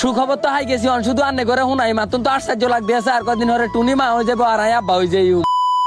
সুখবর তো হাই গেছি, অন শুধু আন্নে করে হুনাই মাতুন তো আশ্চর্য লাগতে আছে আর কদিন হরে টুনি মা হয়ে যাব, আর আয় আব্বা হয়ে যাই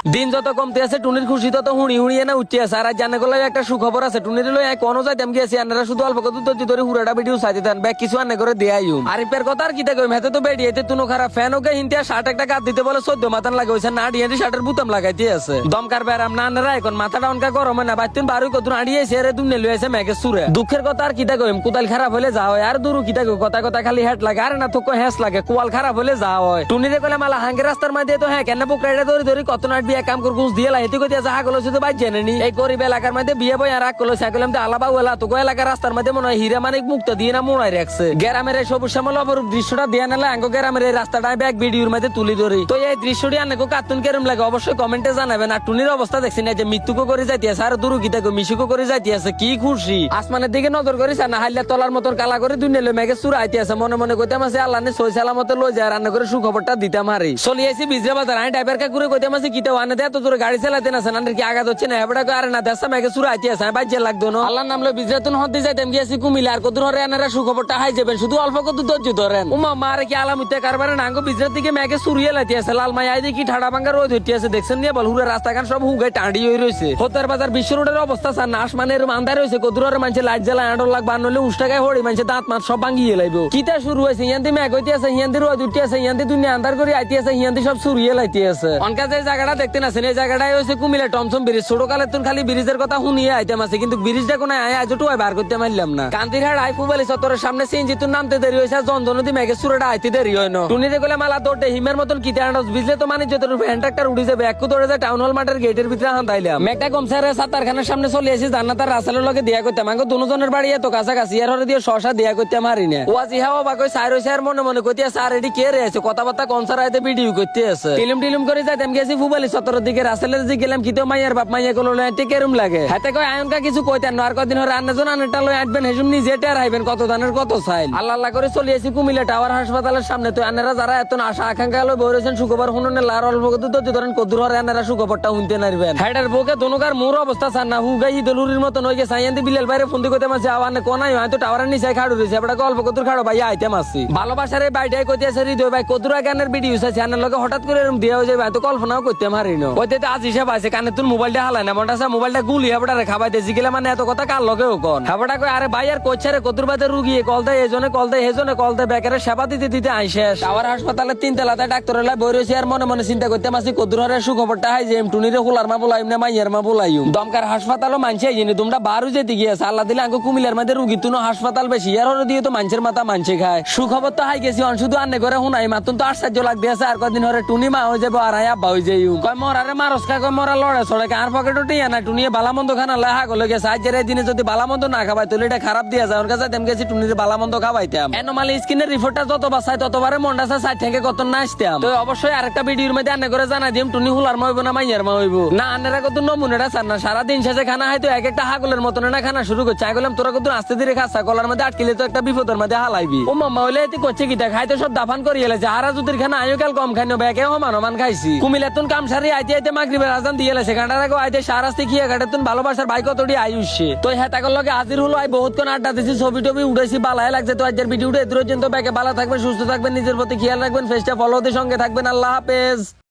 দিন যত কমতে আছে, টুনির খুশি তত হুড়ি হুড়িয়ে না উঠতে আছে আর জানে গেলে একটা সুখবর আছে, টুনির লই এক কোনো যাইতাম গিয়েছি আন্নারা শুধু অল্প কত ধৈর্য ধরে হুড়াটা ভিডিও সাইতে দেন ব্যাগ কিছু আন্নে করে দেয়াই আরিফের কথা আর কিতা কইম হেতে তো বেডি এতে তুনো খারাপ। ফ্যান ওকে হিন্তিয়া শার্ট একটা কাট দিতে বলে, চোদ্দ মাথান লাগে হইছে, না আড়িয়ে শার্টের বুতাম লাগাইতে আছে। দমকার ব্যারাম, না আন্নারা এখন মাথাটা অনকা গরম হয় না বাইতুন বারু কত আড়িয়ে এসে রে দুমনে লইছে মেঘে সুরে। দুঃখের কথা আর কিতা কইম কুদাল খারাপ হলে যা হয়, আর দুরু কিতা কই কথা কথা খালি হেট লাগে, আর না তো হেস লাগে, কোয়াল খারাপ হলে যা হয়। টুনিরে কইলে মালা হাঙ্গে রাস্তার মধ্যে তো হ্যাঁ কেন বুক রাইডা ধরে ধরে কত নাট বিয়ে কাম কর ঘুষ দিয়ে লাইতে কই দিয়া যাহা গলো শুধু বাই জেনে নি এই গরিব এলাকার মধ্যে বিয়ে বই আর কলো সাইকেলাম তো আলাবা ওলা তো এলাকার রাস্তার মধ্যে মনে হয় হীরা মানিক মুক্ত দিয়ে না মোড়াই রাখছে। গ্রামের এই সবুজ শ্যামল অপরূপ দৃশ্যটা দিয়ে নালে আঙ্গ গ্রামের এই রাস্তাটা ব্যাগ ভিডিওর মধ্যে তুলি ধরি। তো এই দৃশ্যটি আনেকো কার্টুন কেরম লাগে, অবশ্যই কমেন্টে জানাবেন। আর টুনির অবস্থা দেখছি না যে মৃত্যুকো করে যাইতে আছে আর দুরু গীতা মিশুকো করে যাইতে আছে কি খুশি। আসমানের দিকে নজর করিস না হাইলে তলার মতন কালা করে দুনিয়া লই মেঘে সুর আইতে আছে মনে মনে কইতাম আছে আল্লাহ সই সালামতে লই যায় রান্না করে সুখবরটা দিতাম চলি আইছি বিজরা বাজার আমি ড্রাইভার কা করে কইতাম আছে কিতা ওয়ানে দে এত জোরে গাড়ি চালাতে না সানানের কি আঘাত হচ্ছে না? হেবড়া কো আরে না দেশা মেঘে সুর আইতে আছে বাজ্যে লাগতো না। আল্লাহর নাম লই বিজরাতুন হতে যাইতাম গিয়েছি কুমিল্লা আর কদুর হরে আনারা সুখবরটা হাই যাবেন শুধু অল্প কত ধৈর্য ধরেন। উমা মারে কি আলামুতে কারবারে নাঙ্গো বিজরাত দিকে মেঘে সুরিয়ে লাইতে আছে লাল মাই আই দেখি ঠাডা ভাঙ্গা রোদ হইতে আছে দেখছেন নিয়ে বল হুরে রাস্তাঘাট সব হুগাই টাঁড়ি হয়ে রয়েছে হোতার বাজার বিশ্ব রোডের অবস্থা স্যার নাশ মানে এরম আন্ধার হয়েছে কদুরের মানুষের লাইট জ্বালা আঁটর লাগ বান নলে উষ্টাকায় হড়ি মানুষের দাঁত মাত সব ভাঙ্গিয়ে লাইবো কিতা শুরু হয়েছে ইয়ান্তি মেঘ হইতে আছে ইয়ান্তি রোদ উঠতে আছে ইয়ান্তি দুনিয়া আন্ধার করে আইতে আছে ইয়ান্তি সব সুরিয়ে লাইতে আছে। অনকা যে জায়গাটা দেখতে না এই জায়গাটাই হয়েছে কুমিল্লা টমসম ব্রিজ ছোট কালে তুন খালি ব্রিজের কথা শুনিয়ে আইতাম আছে, কিন্তু ব্রিজটা কোনো আয় আজ টুয়াই বার করতে পারলাম না। কান্দিরহাট আই ফুবালি চত্বরের সামনে সিনজি তুন নামতে দেরি হয়েছে জনজন নদী মেঘে সুরাটা আইতে দেরি হয় না। টুনিরে গেলে মালা দৌড়ে হিমের মতন কিতে আনস বিজলে তো মানে যত ফ্যান ট্রাক্টর উঠে যাবে, একটু দৌড়ে যায় টাউন হল মাঠের গেটের ভিতরে হান্দাইলাম মেঘটা কমছে রে সাতার খানের সামনে চলে এসেছি জান্নাতার রাসালের লগে দিয়া করতাম। আগে দুজনের বাড়ি এত কাছাকাছি, আর হরে দিয়ে শশা দিয়া করতাম হারি না ও আজি হাওয়া বাকই সাইর সাইর মনে মনে কইতে স্যার এটি কে রে আছে? কথাবার্তা কনসার আইতে ভিডিও করতে আছে। টিলিম টিলিম করে যাইতাম, গেছি ফুবালি চত্বরের দিকে, রাসেলের দিকে গেলাম কিতো মাইয়ার বাপ মাইয়া গুলো লইতে কেরম লাগে। হাতে কয়, আয়নকা কিছু কইতেন না আর কদিন হরে আন্নাজন আনেটা লই আটবেন হেসুম নিজে টের আইবেন কত দানের কত চাইল আল্লাহ আল্লাহ করে চলে এসেছি কুমিল্লা টাওয়ার হাসপাতালের সামনে। তো আনেরা যারা এত আশা, আকাঙ্ক্ষা লই বইরেছেন শুক্রবার হুননে লার অল্প কত তো ধরেন কদুর হরে আনেরা সুখবরটা শুনতে নারবেন। হাইডার বুকে দনুকার মোর অবস্থা চান না হুগাই দলুরির মতন গেছে। আইয়ান্দি বিলেল বাইরে ফোন দিতে মাসে আওয়ানে কোনাই হয়তো টাওয়ারের নিচে খাড়ু রয়েছে আপনার অল্প কদুর খাড়ো ভাই আইতাম আসছি ভালোবাসার এই বাইটাই কইতে আছে, হৃদয় ভাই কদুরা গানের ভিডিও আছে আনার লগে হঠাৎ করে এরকম দিয়া হয়ে যাবে তো কল্পনাও করতে পারি না। ওইতে তো আজ হিসাব আছে কানে তুই মোবাইলটা হালাই না, মনটা মোবাইলটা গুলি হেবড়া রে, খাবাই দিয়েছি গেলে মানে এত কথা কার লগেও কন? হেবড়া কই আরে ভাই, আর কোচ্ছে রে, কদুর বাদে রুগী কল দেয় এজনে কল দেয় হেজনে কল দেয় বেকারে সেবা দিতে দিতে আই শেষ টাওয়ার হাসপাতালের তিন তেলাতে ডাক্তার এলাই বই রয়েছে আর মনে মনে চিন্তা করতে মাসি কদুর হরে সুখবরটা হাই যে টুনিরে হুলার মা বলাইম না, মাইয়ার মা বলাইম। দমকার হাসপাতালও মানছে জিনি তোমরা বারু যেতে গিয়েছে আল্লাহ দিলে আঙ্গো কুমিল্লার মধ্যে রুগী তুনো হাসপাতাল বেশি আর হরে দিয়ে তো মানুষের মাথা মানছে খায়। সুখবর তো হাই গেছি, অন শুধু আন্নে করে হুনাই, মাতুন তো আশ্চর্য লাগতে আছে, আর কদিন হরে টুনি মা হয়ে যাব, আর হাই আব্বা হয়ে যাই মরারে মারস খায় কয় মরা লড়ে সড়ে আর পকেটও টিয়া না টুনিয়ে বালামন্দ খানা লেহা গলে গেছে আজ দিনে যদি বালামন্দ না খাবাই তাহলে এটা খারাপ দিয়া যায়। ওর কাছে তেম গেছি টুনির বালামন্দ খাবাইতাম এনোমালি স্কিনের রিপোর্টটা যত বাসায়, ততবারে মন্ডা সাইড থেকে কত না তো অবশ্যই আরেকটা ভিডিওর মধ্যে আন্নে করে জানাই দিম, টুনি হুলার মা না মাইয়ার মা না আন্নেরা কত নমুনেটা চান না, সারাদিন শেষে খানা হয়তো এক একটা হাগলের মতন না খানা শুরু করছে। আগুলাম তোরা কত আস্তে ধীরে খাসা কলার মধ্যে আটকিলে তো একটা বিপদের মধ্যে হালাইবি। ও মাম্মা হইলে এতে করছে কি দেখ খাইতে সব দাফান করি এলেছে হারা জুতির খানা আয়ো কাল কম খাইনো ব্যাকে হমান হমান খাইছি। কুমিল্লা কাম সারি আইতে আইতে মাগরিবের আজান দিয়ে লেছে গান্ডার আগে আইতে সারাস্তে খিয়া ঘাটে তুন ভালোবাসার ভাই কতটি আয়ুষে তো হ্যাঁ তাকর লগে হাজির হলো, আই বহুত কোন আড্ডা দিছি, ছবি টবি উঠেছি বালাই লাগছে তো আজকের ভিডিওটা এত পর্যন্ত ব্যাকে ভালো থাকবেন, সুস্থ থাকবেন, নিজের প্রতি খেয়াল রাখবেন ফেসটা ফলো সঙ্গে থাকবেন। আল্লাহ হাফেজ।